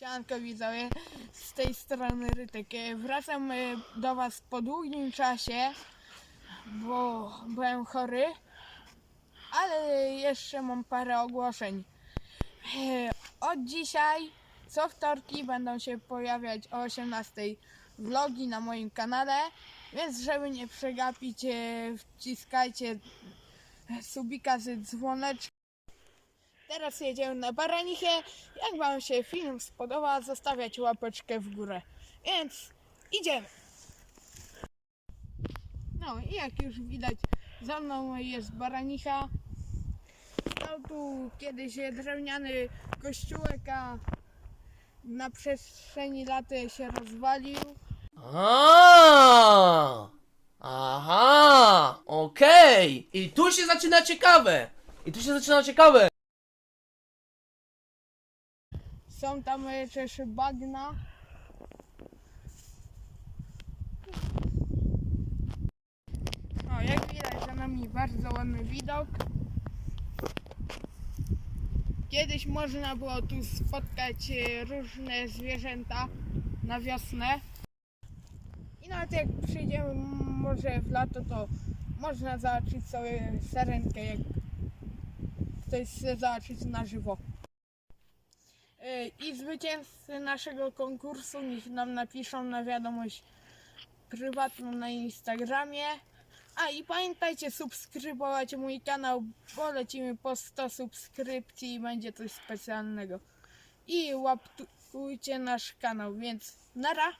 Sianko widzowie, z tej strony Rytek. E, Wracam e, do Was po długim czasie, bo byłem chory, ale jeszcze mam parę ogłoszeń. E, Od dzisiaj, co wtorki będą się pojawiać o 18 vlogi na moim kanale, więc żeby nie przegapić, wciskajcie subika z dzwoneczkiem. Teraz jedziemy na Baranichę. Jak Wam się film spodoba, zostawiać łapeczkę w górę. Więc idziemy. No i jak już widać, za mną jest Baranicha. Stał tu kiedyś drewniany kościółek, a na przestrzeni lat się rozwalił. A, Aha, okej. I tu się zaczyna ciekawe. I tu się zaczyna ciekawe. Są tam też bagna. O, jak widać za nami bardzo ładny widok. Kiedyś można było tu spotkać e, różne zwierzęta na wiosnę. I nawet jak przyjdziemy może w lato, to można zobaczyć sobie sarenkę, jak ktoś chce zobaczyć na żywo. I zwycięzcy naszego konkursu niech nam napiszą na wiadomość prywatną na Instagramie. A i pamiętajcie subskrybować mój kanał, bo lecimy po 100 subskrypcji i będzie coś specjalnego. I łapkujcie nasz kanał, więc nara!